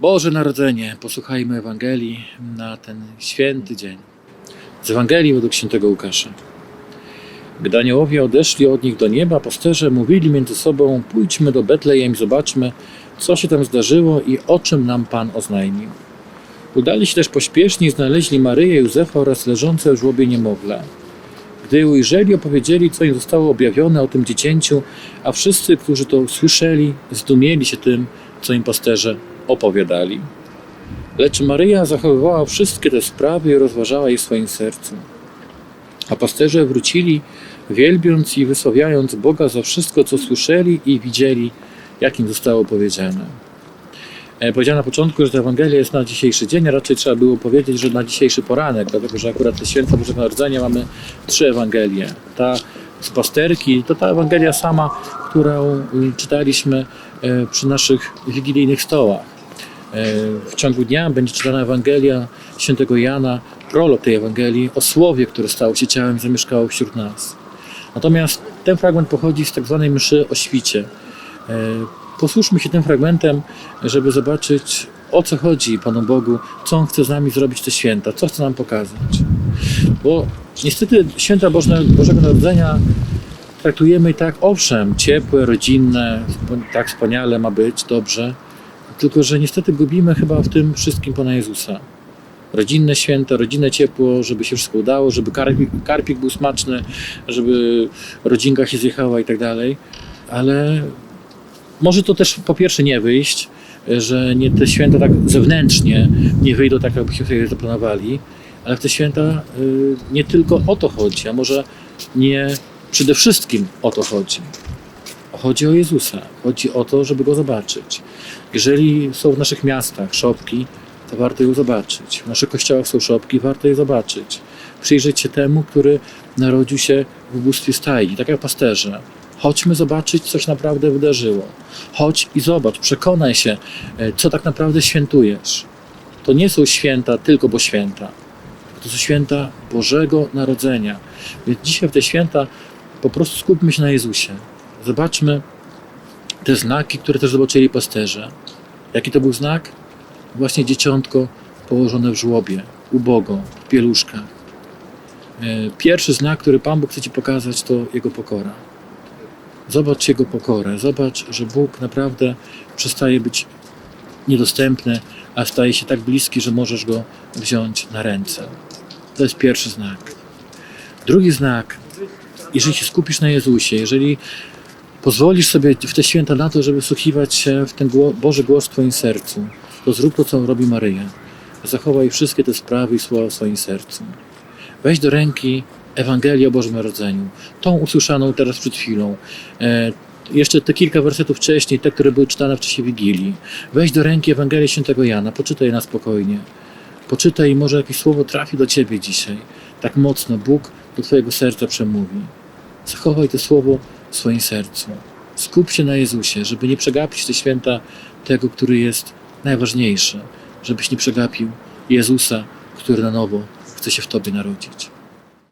Boże Narodzenie, posłuchajmy Ewangelii na ten święty dzień. Z Ewangelii według świętego Łukasza. Gdy aniołowie odeszli od nich do nieba, pasterze mówili między sobą: Pójdźmy do Betlejem, zobaczmy, co się tam zdarzyło i o czym nam Pan oznajmił. Udali się też pośpiesznie i znaleźli Maryję, Józefa oraz leżące w żłobie niemowlę. Gdy ujrzeli, opowiedzieli, co im zostało objawione o tym dziecięciu, a wszyscy, którzy to słyszeli, zdumieli się tym, co im pasterze opowiadali. Lecz Maryja zachowywała wszystkie te sprawy i rozważała je w swoim sercu. A pasterze wrócili, wielbiąc i wysławiając Boga za wszystko, co słyszeli i widzieli, jak im zostało powiedziane. E, Powiedziałem na początku, że ta Ewangelia jest na dzisiejszy dzień, a raczej trzeba było powiedzieć, że na dzisiejszy poranek, dlatego że akurat te święta Bożego Narodzenia mamy trzy Ewangelie. Ta z pasterki to ta Ewangelia sama, którą y, czytaliśmy e, przy naszych wigilijnych stołach. E, W ciągu dnia będzie czytana Ewangelia świętego Jana, prolog tej Ewangelii o słowie, które stało się ciałem zamieszkało wśród nas. Natomiast ten fragment pochodzi z tak zwanej mszy o świcie. E, Posłuszmy się tym fragmentem, żeby zobaczyć o co chodzi Panu Bogu, co On chce z nami zrobić te święta, co chce nam pokazać. Bo niestety święta Boże, Bożego Narodzenia traktujemy tak, owszem, ciepłe, rodzinne, tak wspaniale ma być, dobrze, tylko że niestety gubimy chyba w tym wszystkim Pana Jezusa. Rodzinne święta, rodzinne ciepło, żeby się wszystko udało, żeby karpik, karpik był smaczny, żeby rodzinka się zjechała i tak dalej, ale może to też po pierwsze nie wyjść, że nie te święta tak zewnętrznie nie wyjdą tak, jakbyśmy sobie zaplanowali, ale w te święta y, nie tylko o to chodzi, a może nie przede wszystkim o to chodzi. Chodzi o Jezusa, chodzi o to, żeby Go zobaczyć. Jeżeli są w naszych miastach szopki, to warto ją zobaczyć. W naszych kościołach są szopki, warto je zobaczyć. Przyjrzeć się temu, który narodził się w ubóstwie stajni, tak jak pasterze. Chodźmy zobaczyć, co się naprawdę wydarzyło. Chodź i zobacz, przekonaj się, e, co tak naprawdę świętujesz. To nie są święta tylko bo święta. To są święta Bożego Narodzenia. Więc dzisiaj w te święta po prostu skupmy się na Jezusie. Zobaczmy te znaki, które też zobaczyli pasterze. Jaki to był znak? Właśnie dzieciątko położone w żłobie, ubogo, w pieluszkach. E, Pierwszy znak, który Pan Bóg chce Ci pokazać, to Jego pokora. Zobacz Jego pokorę. Zobacz, że Bóg naprawdę przestaje być niedostępny, a staje się tak bliski, że możesz Go wziąć na ręce. To jest pierwszy znak. Drugi znak, jeżeli się skupisz na Jezusie, jeżeli pozwolisz sobie w te święta na to, żeby wsłuchiwać się w ten Boży głos w Twoim sercu, to zrób to, co robi Maryja. Zachowaj wszystkie te sprawy i słowa w swoim sercu. Weź do ręki Ewangelię o Bożym Narodzeniu, tą usłyszaną teraz przed chwilą. E, jeszcze te kilka wersetów wcześniej, te, które były czytane w czasie Wigilii. Weź do ręki Ewangelię Świętego Jana, poczytaj na spokojnie. Poczytaj i może jakieś słowo trafi do Ciebie dzisiaj. Tak mocno Bóg do Twojego serca przemówi. Zachowaj to słowo w swoim sercu. Skup się na Jezusie, żeby nie przegapić te święta tego, który jest najważniejszy. Żebyś nie przegapił Jezusa, który na nowo chce się w Tobie narodzić.